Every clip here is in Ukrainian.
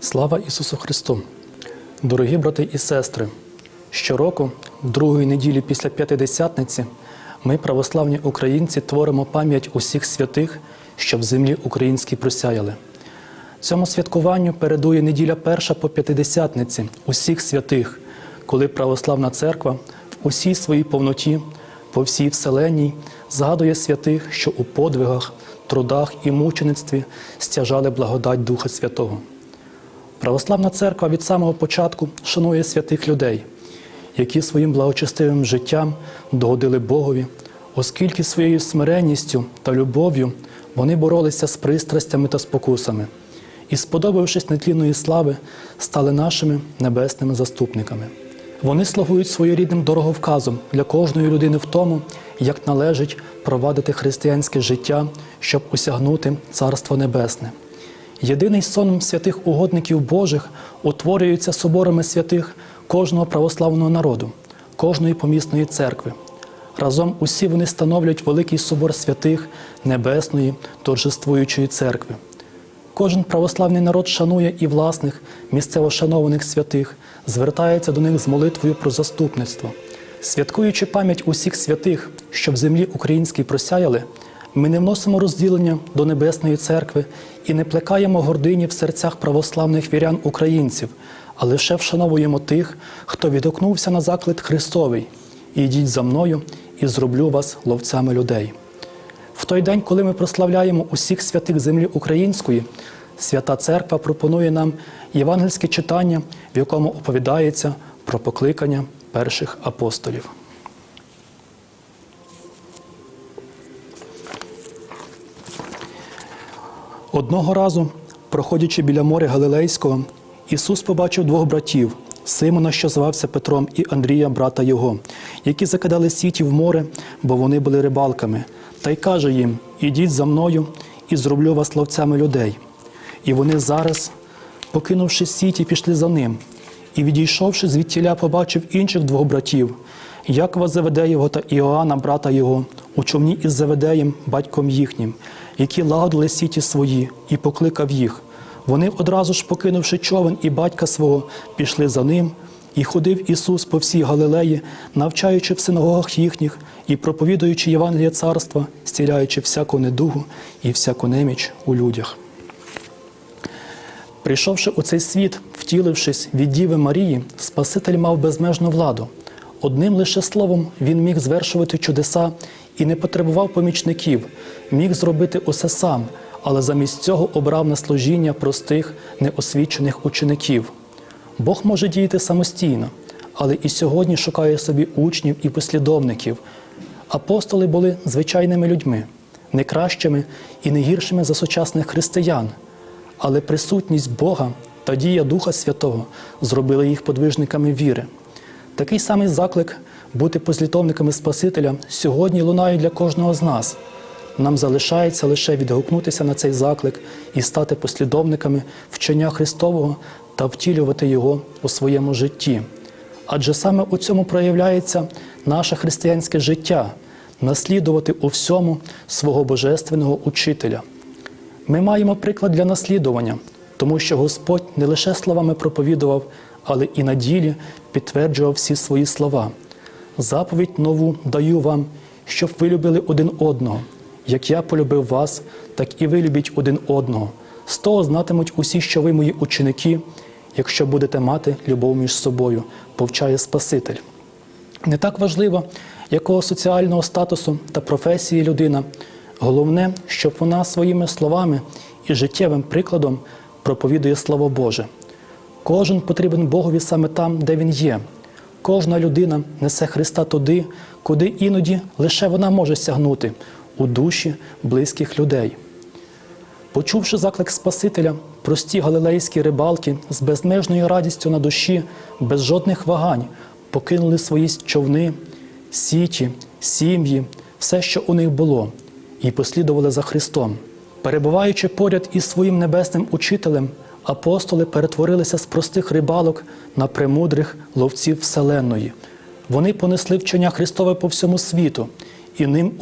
Слава Ісусу Христу! Дорогі брати і сестри! Щороку, другої неділі після П'ятидесятниці, ми, православні українці, творимо пам'ять усіх святих, що в землі українській просяяли. Цьому святкуванню передує неділя перша по п'ятидесятниці усіх святих, коли православна церква в усій своїй повноті, по всій вселенній, згадує святих, що у подвигах, трудах і мучеництві стяжали благодать Духа Святого. Православна церква від самого початку шанує святих людей, які своїм благочестивим життям догодили Богові, оскільки своєю смиренністю та любов'ю вони боролися з пристрастями та спокусами і, сподобавшись нетлінної слави, стали нашими небесними заступниками. Вони слугують своєрідним дороговказом для кожної людини в тому, як належить провадити християнське життя, щоб осягнути Царство Небесне. Єдиний сон святих угодників Божих утворюється соборами святих кожного православного народу, кожної помісної церкви. Разом усі вони становлять великий собор святих Небесної торжествуючої церкви. Кожен православний народ шанує і власних місцево шанованих святих, звертається до них з молитвою про заступництво. Святкуючи пам'ять усіх святих, що в землі українській просяяли, ми не вносимо розділення до Небесної церкви і не плекаємо гордині в серцях православних вірян українців, а лише вшановуємо тих, хто відгукнувся на заклик Христовий. Ідіть за мною і зроблю вас ловцями людей. В той день, коли ми прославляємо усіх святих землі української, Свята Церква пропонує нам євангельське читання, в якому оповідається про покликання перших апостолів. Одного разу, проходячи біля моря Галилейського, Ісус побачив двох братів Симона, що звався Петром, і Андрія, брата його, які закидали сіті в море, бо вони були рибалками, та й каже їм: Ідіть за мною і зроблю вас ловцями людей. І вони зараз, покинувши сіті, пішли за ним. І, відійшовши звідтіля, побачив інших двох братів Якова Заведеєвого та Іоанна, брата його, у човні із Заведеєм, батьком їхнім, які лагодили сіті свої, і покликав їх. Вони одразу ж, покинувши човен і батька свого, пішли за ним, і ходив Ісус по всій Галилеї, навчаючи в синагогах їхніх і проповідуючи Євангеліє царства, стіляючи всяку недугу і всяку неміч у людях. Прийшовши у цей світ, втілившись від Діви Марії, Спаситель мав безмежну владу. Одним лише словом він міг звершувати чудеса і не потребував помічників, міг зробити усе сам, але замість цього обрав на служіння простих, неосвічених учеників. Бог може діяти самостійно, але і сьогодні шукає собі учнів і послідовників. Апостоли були звичайними людьми, не кращими і не гіршими за сучасних християн, але присутність Бога та дія Духа Святого зробили їх подвижниками віри. Такий самий заклик бути послідовниками Спасителя сьогодні лунає для кожного з нас. Нам залишається лише відгукнутися на цей заклик і стати послідовниками вчення Христового та втілювати його у своєму житті. Адже саме у цьому проявляється наше християнське життя наслідувати у всьому свого божественного учителя. Ми маємо приклад для наслідування, тому що Господь не лише словами проповідував, але і на ділі підтверджував всі свої слова. Заповідь нову даю вам, щоб ви любили один одного. Як я полюбив вас, так і ви любіть один одного. З того знатимуть усі, що ви мої ученики, якщо будете мати любов між собою, повчає Спаситель. Не так важливо, якого соціального статусу та професії людина. Головне, щоб вона своїми словами і життєвим прикладом проповідує Слово Боже. Кожен потрібен Богові саме там, де він є. Кожна людина несе Христа туди, куди іноді лише вона може сягнути у душі близьких людей. Почувши заклик Спасителя, прості галилейські рибалки з безмежною радістю на душі, без жодних вагань, покинули свої човни, сіті, сім'ї, все, що у них було, і послідували за Христом. Перебуваючи поряд із своїм небесним учителем, апостоли перетворилися з простих рибалок на премудрих ловців Вселенної. Вони понесли вчення Христове по всьому світу і ним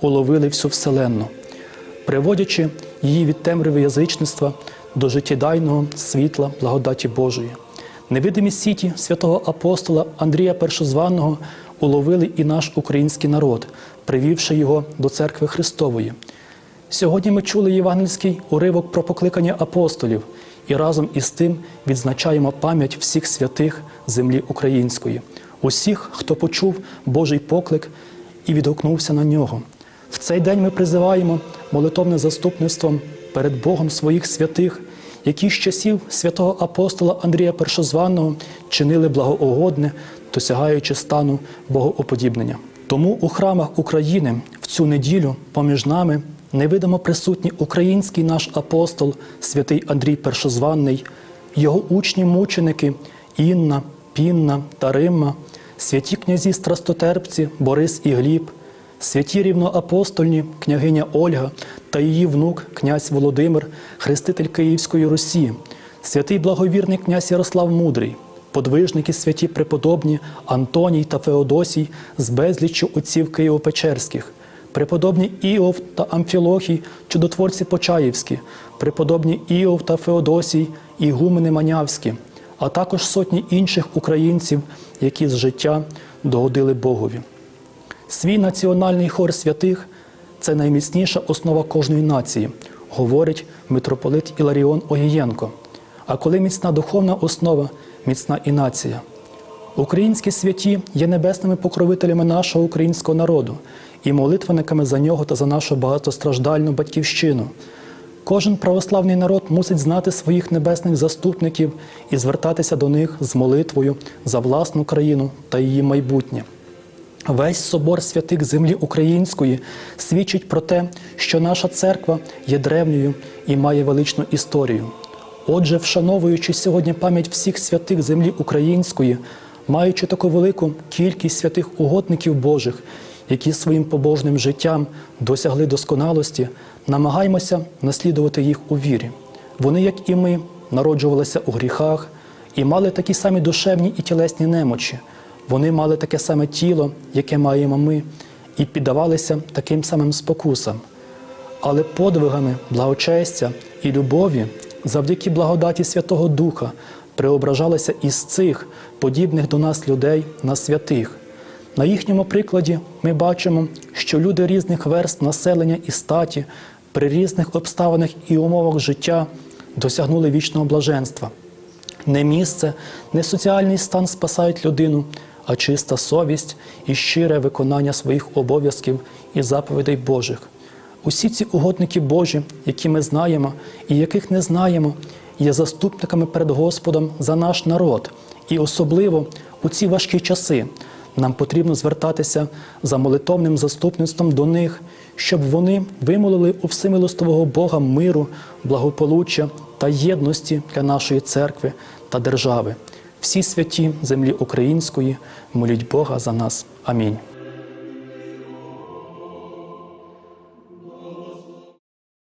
уловили всю Вселенну, приводячи її від темряви язичництва до життєдайного світла благодаті Божої. Невидимі сіті святого апостола Андрія Першозваного уловили і наш український народ, привівши його до церкви Христової. Сьогодні ми чули євангельський уривок про покликання апостолів і разом із тим відзначаємо пам'ять всіх святих землі української, усіх, хто почув Божий поклик і відгукнувся на нього. В цей день ми призиваємо молитовне заступництвом перед Богом своїх святих, які з часів святого апостола Андрія Першозваного чинили благоугодне, досягаючи стану богоуподібнення. Тому у храмах України в цю неділю поміж нами невидимо присутній український наш апостол, святий Андрій Першозванний, його учні-мученики Інна, Пінна та Римма, святі князі страстотерпці Борис і Гліб, святі рівноапостольні княгиня Ольга та її внук, князь Володимир, хреститель Київської Русі, святий благовірний князь Ярослав Мудрий, подвижники святі преподобні Антоній та Феодосій з безліччю отців Києво-Печерських, преподобні Іов та Амфілохій, чудотворці Почаївські, преподобні Іов та Феодосій, ігумени Манявські, а також сотні інших українців, які з життя догодили Богові. Свій національний хор святих це найміцніша основа кожної нації, говорить митрополит Іларіон Огієнко. А коли міцна духовна основа, міцна і нація. Українські святі є небесними покровителями нашого українського народу і молитвенниками за нього та за нашу багатостраждальну батьківщину. Кожен православний народ мусить знати своїх небесних заступників і звертатися до них з молитвою за власну країну та її майбутнє. Весь собор святих землі української свідчить про те, що наша церква є древньою і має величну історію. Отже, вшановуючи сьогодні пам'ять всіх святих землі української, маючи таку велику кількість святих угодників Божих, які своїм побожним життям досягли досконалості, намагаймося наслідувати їх у вірі. Вони, як і ми, народжувалися у гріхах і мали такі самі душевні і тілесні немочі. Вони мали таке саме тіло, яке маємо ми, і піддавалися таким самим спокусам. Але подвигами благочестя і любові, завдяки благодаті Святого Духа, преображалися із цих подібних до нас людей на святих. На їхньому прикладі ми бачимо, що люди різних верст населення і статі при різних обставинах і умовах життя досягнули вічного блаженства. Не місце, не соціальний стан спасають людину, а чиста совість і щире виконання своїх обов'язків і заповідей Божих. Усі ці угодники Божі, які ми знаємо і яких не знаємо, є заступниками перед Господом за наш народ. І особливо у ці важкі часи нам потрібно звертатися за молитовним заступництвом до них, щоб вони вимолили у всемилостивого Бога миру, благополуччя та єдності для нашої церкви та держави. Всі святі землі української моліть Бога за нас. Амінь.